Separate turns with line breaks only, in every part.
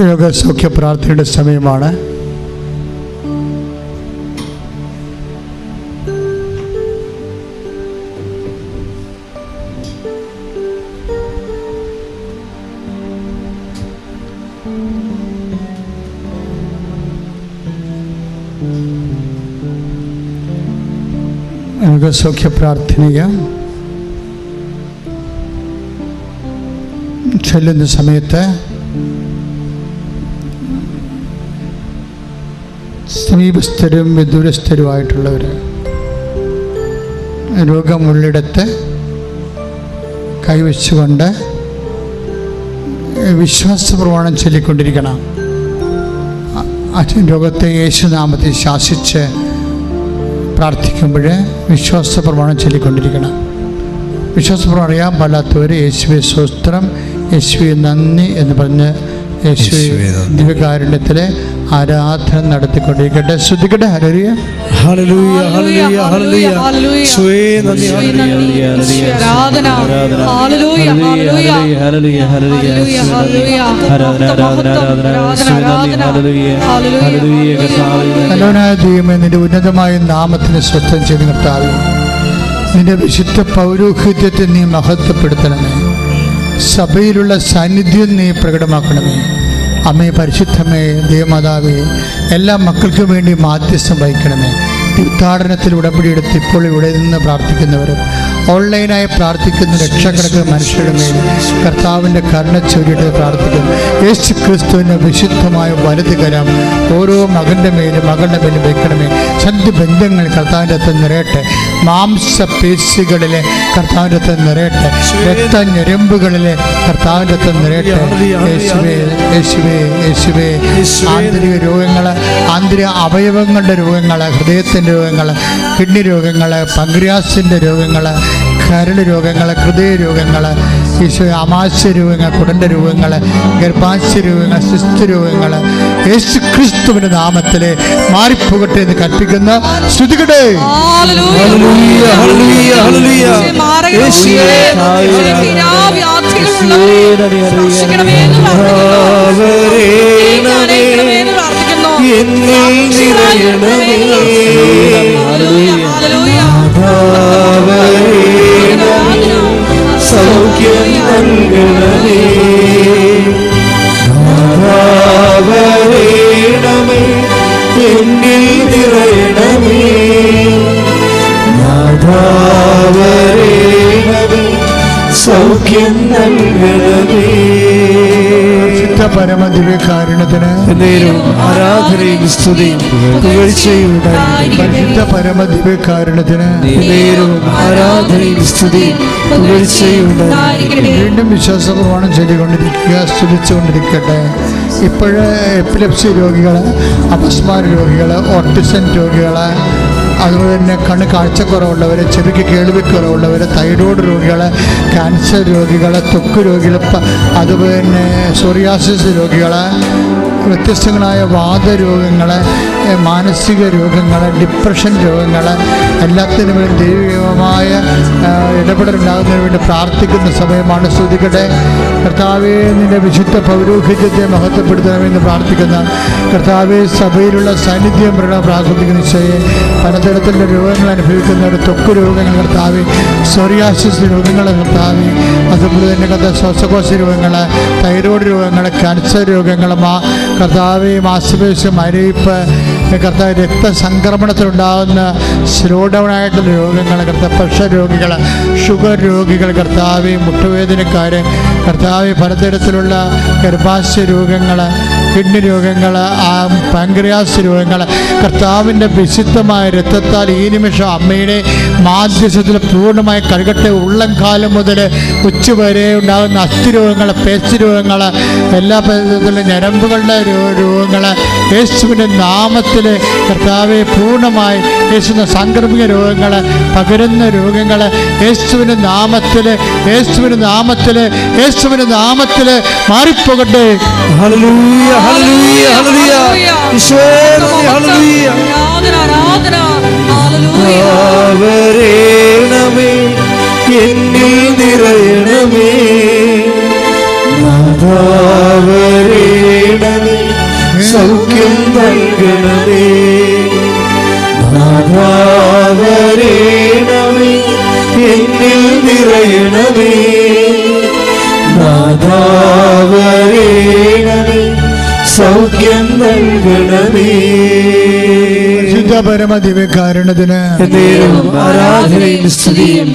രോഗസൗഖ്യ പ്രാർത്ഥനയുടെ സമയമാണ് രോഗസൗഖ്യ പ്രാർത്ഥനയ്ക്ക് ചൊല്ലുന്ന സമയത്ത് സമീപസ്ഥരും വിദൂരസ്ഥരുമായിട്ടുള്ളവർ രോഗമുള്ളിടത്ത് കൈവച്ചുകൊണ്ട് വിശ്വാസ പ്രമാണം ചൊല്ലിക്കൊണ്ടിരിക്കണം അച്ഛൻ രോഗത്തെ യേശുനാമത്തിൽ ശാസിച്ച് പ്രാർത്ഥിക്കുമ്പോൾ വിശ്വാസ പ്രമാണം ചൊല്ലിക്കൊണ്ടിരിക്കണം വിശ്വാസ പ്രമാണം അറിയാൻ പാടാത്തവർ യേശുവെ സ്വസ്ത്രം യേശുവെ നന്ദി എന്ന് പറഞ്ഞ് യേശുവെ. ദിവ്യകാരുണ്യത്തിലെ ആരാധന നടത്തിക്കൊണ്ടിരിക്കട്ടെ ശ്രദ്ധിക്കട്ടെ ദൈവമേ നിന്റെ ഉന്നതമായ നാമത്തിന് സ്വസ്ഥം ചെയ്ത് നിർത്താവേ നിന്റെ വിശുദ്ധ പൗരോഹിത്യത്തെ നീ മഹത്വപ്പെടുത്തണമേ സഭയിലുള്ള സാന്നിധ്യം നീ പ്രകടമാക്കണമേ അമ്മേ പരിശുദ്ധമേ ദേവമാതാവേ എല്ലാ മക്കൾക്കും വേണ്ടി മാധ്യസ്ഥം വഹിക്കണമേ. തീർത്ഥാടനത്തിൽ ഉടമ്പടിയെടുത്ത് ഇപ്പോൾ ഇവിടെ നിന്ന് പ്രാർത്ഥിക്കുന്നവരും ഓൺലൈനായി പ്രാർത്ഥിക്കുന്ന ലക്ഷക്കണക്കിന് മനുഷ്യരുടെ മേൽ കർത്താവിന്റെ കരുണ ചൊല്ലിയിട്ട് പ്രാർത്ഥിക്കും യേശു ക്രിസ്തുവിന്റെ വിശുദ്ധമായ വലുത് കരം ഓരോ മകന്റെ മേലും മകളുടെ മേലും വെക്കണമേ. ചന്ത് ബന്ധങ്ങൾ കർത്താവിന്റെ അത്ത് നിറയട്ടെ. മാംസ പേശികളിലെ കർത്താവിന്റെ അത്ത് നിറയട്ടെ. രക്ത ഞരമ്പുകളിലെ കർത്താവിന്റെ അത്ത് നിറയട്ടെ. യേശുവേ യേശുവേ യേശുവേ. ആന്തരിക രോഗങ്ങൾ ആന്തരിക അവയവങ്ങളുടെ രോഗങ്ങൾ ഹൃദയത്തിന്റെ രോഗങ്ങൾ കിഡ്നി രോഗങ്ങൾ പങ്ക്രിയാസിന്റെ രോഗങ്ങൾ കരൾ രോഗങ്ങൾ ഹൃദയ രോഗങ്ങൾ ഈശോ ആമാശ രോഗങ്ങൾ കുടണ്ട രോഗങ്ങൾ ഗർഭാശയ രോഗങ്ങൾ സിസ്ത് രോഗങ്ങൾ യേശു ക്രിസ്തുവിന്റെ നാമത്തിൽ മാറിപ്പോകട്ടെ എന്ന് കൽപ്പിക്കുന്ന ശ്രുതികടേ
ഹല്ലേലൂയ ഹല്ലേലൂയ
പരമദിവ്യകാരുണ്യത്തിന്
എന്നേരും ആരാധനയും സ്തുതിയും പുകഴ്ചയും.
പരിശുദ്ധ പരമദിവ്യകാരുണ്യത്തിന്
എന്നേരും ആരാധനയും സ്തുതിയും പുകഴ്ചയും.
വീണ്ടും വിശ്വാസപ്രമാണം ചൊല്ലിക്കൊണ്ടിരിക്കുക സ്തുതിച്ചുകൊണ്ടിരിക്കട്ടെ ഇപ്പോഴ് എപ്പിലെപ്സി രോഗികൾ അപസ്മാര രോഗികൾ ഓട്ടിസൻ രോഗികൾ അതുപോലെ തന്നെ കണ്ണ് കാഴ്ചക്കുറവുള്ളവർ ചെവിക്ക് കേൾവിക്കുറവുള്ളവർ തൈറോയ്ഡ് രോഗികൾ ക്യാൻസർ രോഗികൾ ത്വക്ക് രോഗികൾ അതുപോലെ തന്നെ സോറിയാസിസ് രോഗികൾ വ്യത്യസ്തങ്ങളായ വാദരോഗങ്ങൾ മാനസിക രോഗങ്ങൾ ഡിപ്രഷൻ രോഗങ്ങൾ എല്ലാത്തിനും വേണ്ടി ദൈവികമായ ഇടപെടലുണ്ടാകുന്നതിന് വേണ്ടി പ്രാർത്ഥിക്കുന്ന സമയമാണ് സ്തുതിക്കട്ടെ. കർത്താവെ നിന്റെ വിശുദ്ധ പൗരോഹിത്യത്തെ മഹത്വപ്പെടുത്തണമെന്ന് പ്രാർത്ഥിക്കുന്ന കർത്താവെ സഭയിലുള്ള സാന്നിധ്യം പ്രകടനം പ്രാർത്ഥിക്കുന്ന നിശ്ചയെ പലതരത്തിലുള്ള രോഗങ്ങൾ അനുഭവിക്കുന്നവർ തൊക്കു രോഗങ്ങൾ കർത്താവെ സോറിയാസിസ് രോഗങ്ങൾ കർത്താവെ അതുപോലെ തന്നെ കഥ ശ്വാസകോശ രോഗങ്ങൾ തൈറോയ്ഡ് രോഗങ്ങൾ ക്യാൻസർ രോഗങ്ങൾ മാ കർത്താവെ മാസപേശ മരയിപ്പ് കർത്താവ് രക്തസംക്രമണത്തിലുണ്ടാകുന്ന സ്ലോ ഡൗൺ ആയിട്ടുള്ള രോഗങ്ങൾ കർത്താവ് പ്രഷർ രോഗികൾ ഷുഗർ രോഗികൾ കർത്താവ് മുട്ടുവേദനക്കാർ കർത്താവ് പലതരത്തിലുള്ള ഗർഭാശയ രോഗങ്ങൾ കിഡ്നി രോഗങ്ങൾ ആ പാങ്ക്രിയാസ് രോഗങ്ങൾ കർത്താവിന്റെ വിശുദ്ധമായ രക്തത്താൽ ഈ നിമിഷം അമ്മയുടെ മാധ്യസ്ഥത്തിൽ പൂർണമായി കഴുകട്ടെ ഉള്ളം കാലം മുതൽ ഉച്ചവരെ ഉണ്ടാകുന്ന അസ്ഥി രോഗങ്ങൾ പേശി രോഗങ്ങൾ എല്ലാ തരത്തിലുള്ള ഞരമ്പുകളുടെ രോഗങ്ങൾ യേശുവിന്റെ നാമത്തിൽ കർത്താവെ പൂർണമായി യേശുവിന്റെ സാംക്രമിക രോഗങ്ങൾ പകരുന്ന രോഗങ്ങൾ യേശുവിന്റെ നാമത്തിൽ യേശുവിന്റെ നാമത്തിൽ യേശുവിന്റെ നാമത്തിൽ മാറിപ്പോകട്ടെ.
ഹല്ലേലൂയ. ഹല്ലേലൂയ ഹല്ലേലൂയ ഈശോയെ നന്ദി, ഹല്ലേലൂയ സൗഖ്യം നൽകണമേ
ശുദ്ധ പരമ ദിവ്യകാരണത്തിന്
എന്നേരവും ആരാധനയും സ്തുതിയും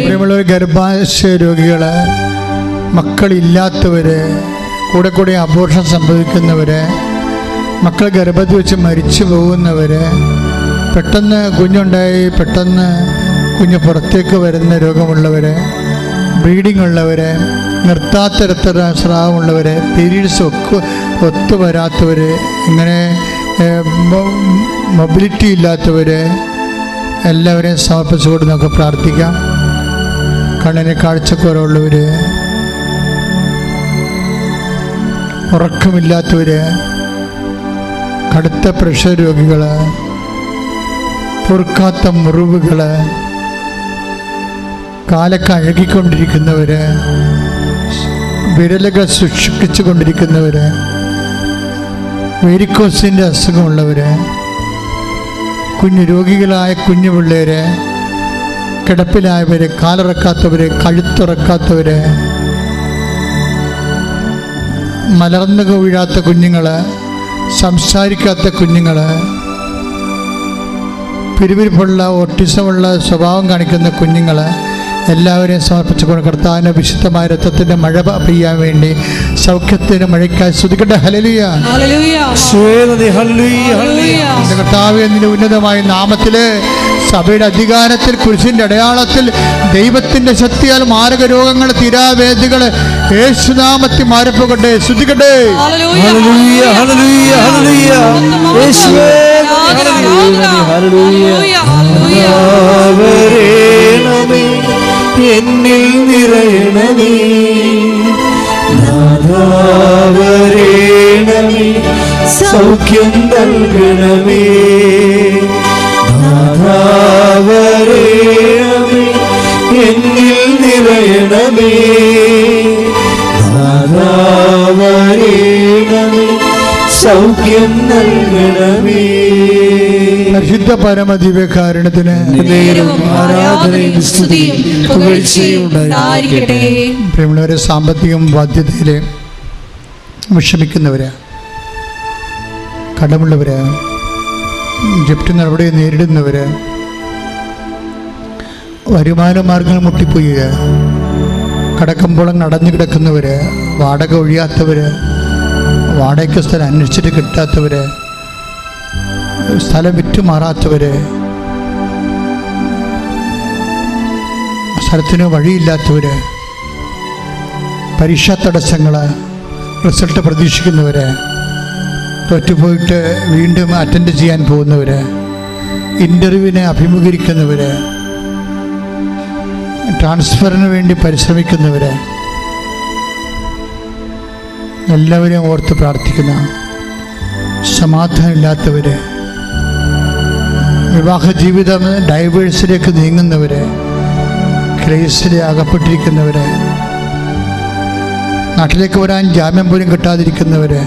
പ്രിയമുള്ള ഗർഭാശയ രോഗികൾ മക്കളില്ലാത്തവര് കൂടെ കൂടെ അബോർഷൻ സംഭവിക്കുന്നവര് മക്കൾ ഗർഭത്തിൽ വെച്ച് മരിച്ചു പോകുന്നവര് പെട്ടെന്ന് കുഞ്ഞുണ്ടായി പെട്ടെന്ന് കുഞ്ഞ് പുറത്തേക്ക് വരുന്ന രോഗമുള്ളവര് ബ്ലീഡിംഗ് ഉള്ളവരെ നിർത്താത്ത രക്തസ്രാവമുള്ളവര് പീരീഡ്സ് ഒക്കെ ഒത്തു വരാത്തവര് ഇങ്ങനെ മൊബിലിറ്റി ഇല്ലാത്തവര് എല്ലാവരെയും സമർപ്പിച്ചുകൊണ്ട് നമുക്ക് പ്രാർത്ഥിക്കാം. കണ്ണിന് കാഴ്ചക്കുറവുള്ളവർ ഉറക്കമില്ലാത്തവർ കടുത്ത പ്രഷർ രോഗികൾ പൊറുക്കാത്ത മുറിവുകൾ കാലൊക്കെ അഴകിക്കൊണ്ടിരിക്കുന്നവർ വിരലുകൾ സൂക്ഷിച്ചു കൊണ്ടിരിക്കുന്നവർ വെരിക്കോസിന്റെ അസുഖമുള്ളവർ കുഞ്ഞു രോഗികളായ കുഞ്ഞു പിള്ളേര് കിടപ്പിലായവര് കാലിറക്കാത്തവര് കഴുത്തുറക്കാത്തവര് മലർന്നു വീഴാത്ത കുഞ്ഞുങ്ങൾ സംസാരിക്കാത്ത കുഞ്ഞുങ്ങൾ പിരിവിരിപ്പുള്ള ഓട്ടിസമുള്ള സ്വഭാവം കാണിക്കുന്ന കുഞ്ഞുങ്ങൾ എല്ലാവരെയും സമർപ്പിച്ചുകൊണ്ട് കർത്താവിന്റെ വിശുദ്ധമായ രക്തത്തിന്റെ മഴ പെയ്യാൻ വേണ്ടി സൗഖ്യത്തിന് മഴയ്ക്കായി ശ്രദ്ധിക്കട്ടെ ഹലലിയ
ഹല്ലേലൂയ.
ശ്വേതതി ഹല്ലേലൂയ. ഹല്ലേലൂയ.
എന്റെ കർത്താവ് എന്നതിന്റെ ഉന്നതമായ നാമത്തിൽ സഭയുടെ അധികാരത്തിൽ കുരിശിന്റെ അടയാളത്തിൽ ദൈവത്തിന്റെ ശക്തിയാൽ മാരക രോഗങ്ങൾ തീരാവേദികൾ യേശുനാമത്തിൽ മാരപ്പോകട്ടെ ശ്രുതിക്കട്ടെ
ഹല്ലേലൂയ. എന്നിൽ നിറയണമേ. നാഥാവരേണമേ സൗഖ്യം നൽകണമേ.
പരിശുദ്ധ പരമദിവ്യകാരണത്തിന് പ്രിയമുള്ളവരെ സാമ്പത്തികം ബാധ്യതയിൽ വിഷമിക്കുന്നവര് കടമുള്ളവര് ജപ്തി നടപടി നേരിടുന്നവര് വരുമാന മാർഗങ്ങൾ മുട്ടിപ്പോയി കടക്കമ്പോളം നടന്നു കിടക്കുന്നവര് വാടക ഒഴിയാത്തവര് വാടക സ്ഥലം അന്വേഷിച്ചിട്ട് കിട്ടാത്തവര് സ്ഥലം വിറ്റുമാറാത്തവര് സ്ഥലത്തിന് വഴിയില്ലാത്തവര് പരീക്ഷാ തടസ്സങ്ങൾ റിസൾട്ട് പ്രതീക്ഷിക്കുന്നവര് തോറ്റുപോയിട്ട് വീണ്ടും അറ്റൻഡ് ചെയ്യാൻ പോകുന്നവര് ഇന്റർവ്യൂവിനെ അഭിമുഖീകരിക്കുന്നവര് ട്രാൻസ്ഫറിന് വേണ്ടി പരിശ്രമിക്കുന്നവര് എല്ലാവരെയും ഓർത്ത് പ്രാർത്ഥിക്കുന്ന സമാധാനമില്ലാത്തവര് വിവാഹ ജീവിതം ഡൈവേഴ്സിലേക്ക് നീങ്ങുന്നവരെ ക്രൈസ്റ്റിലെ അകപ്പെട്ടിരിക്കുന്നവരെ നാട്ടിലേക്ക് വരാൻ ജാമ്യം പോലും കിട്ടാതിരിക്കുന്നവരെ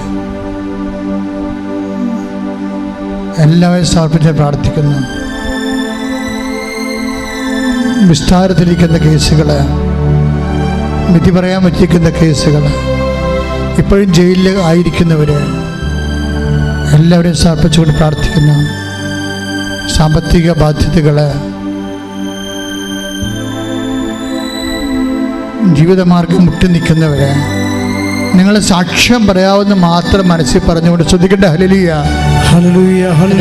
എല്ലാവരും സമർപ്പിച്ച് പ്രാർത്ഥിക്കുന്നു. വിസ്താരത്തിലിരിക്കുന്ന കേസുകൾ വിധി പറയാൻ പറ്റിയിരിക്കുന്ന കേസുകൾ ഇപ്പോഴും ജയിലിൽ ആയിരിക്കുന്നവർ എല്ലാവരെയും സമർപ്പിച്ചുകൊണ്ട് പ്രാർത്ഥിക്കുന്നു. സാമ്പത്തിക ബാധ്യതകൾ ജീവിതമാർഗം മുട്ടി നിൽക്കുന്നവര് നിങ്ങൾ സാക്ഷ്യം പറയാവുന്ന മാത്രം മനസ്സിൽ പറഞ്ഞുകൊണ്ട് ശ്രദ്ധിക്കേണ്ട ഹലലിയ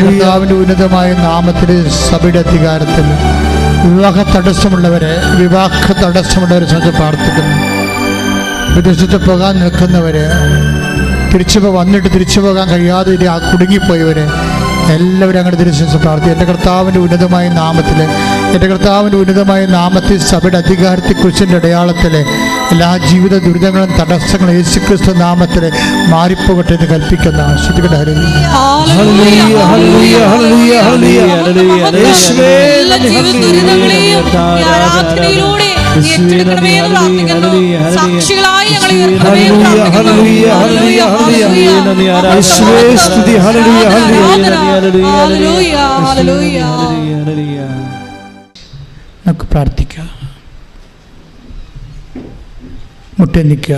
കർത്താവിന്റെ ഉന്നതമായ നാമത്തിൽ സഭയുടെ അധികാരത്തിൽ വിവാഹ തടസ്സമുള്ളവരെ വിവാഹ തടസ്സമുള്ളവരെ സംബന്ധിച്ച് പ്രാർത്ഥിക്കുന്നു. വിദേശത്ത് പോകാൻ നിൽക്കുന്നവര് തിരിച്ചു വന്നിട്ട് തിരിച്ചു പോകാൻ കഴിയാതെ കുടുങ്ങിപ്പോയവര് എല്ലാവരും അങ്ങനെ തിരിച്ചു പ്രാർത്ഥി എന്റെ കർത്താവിന്റെ ഉന്നതമായ നാമത്തിൽ എന്റെ കർത്താവിന്റെ ഉന്നതമായ നാമത്തിൽ സഭയുടെ അധികാരത്തെ കുറിച്ചിന്റെ അടയാളത്തിൽ എല്ലാ ജീവിത ദുരിതങ്ങളും തടസ്സങ്ങളും യേശുക്രിസ്തു നാമത്തിൽ മാറിപ്പോകട്ടെ എന്ന് കൽപ്പിക്കുന്ന
സാക്ഷികളായി ഞങ്ങൾ
മുട്ടി നിൽക്കുക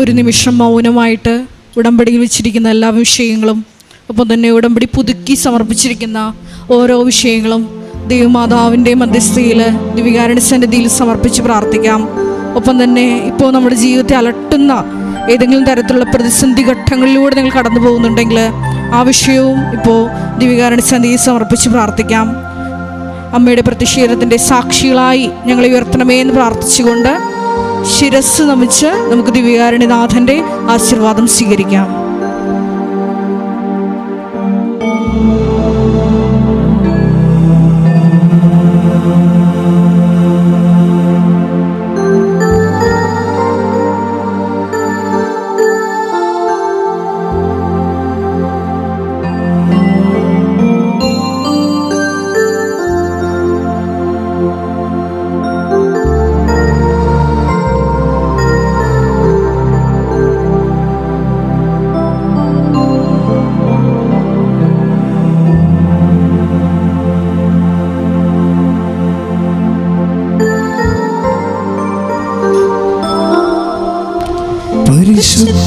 ഒരു നിമിഷം മൗനമായിട്ട് ഉടമ്പടിയിൽ വെച്ചിരിക്കുന്ന എല്ലാ വിഷയങ്ങളും ഒപ്പം തന്നെ ഉടമ്പടി പുതുക്കി സമർപ്പിച്ചിരിക്കുന്ന ഓരോ വിഷയങ്ങളും ദൈവമാതാവിന്റെ മധ്യസ്ഥയിൽ ദിവികാരണ സന്നിധിയിൽ സമർപ്പിച്ച് പ്രാർത്ഥിക്കാം. ഒപ്പം തന്നെ ഇപ്പോൾ നമ്മുടെ ജീവിതത്തെ അലട്ടുന്ന ഏതെങ്കിലും തരത്തിലുള്ള പ്രതിസന്ധി ഘട്ടങ്ങളിലൂടെ നിങ്ങൾ കടന്നു പോകുന്നുണ്ടെങ്കിൽ ആ വിഷയവും ഇപ്പോൾ ദിവികാരണ സന്നിധിയിൽ സമർപ്പിച്ച് പ്രാർത്ഥിക്കാം. അമ്മയുടെ പ്രതിഷേധത്തിന്റെ സാക്ഷികളായി ഞങ്ങളെ ഉയർത്തണമേ എന്ന് പ്രാർത്ഥിച്ചുകൊണ്ട് ശിരസ് നമിച്ച് നമുക്ക് ദിവ്യകാരുണ്യനാഥന്റെ ആശീർവാദം സ്വീകരിക്കാം.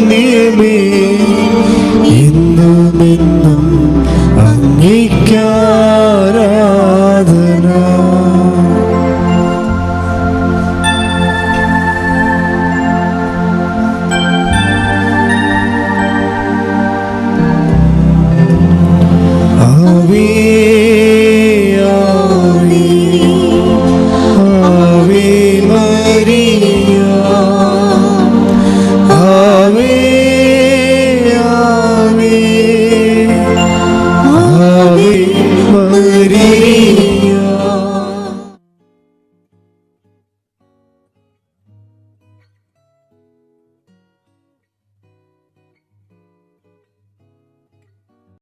ദിവ്യകാരുണ്യമേ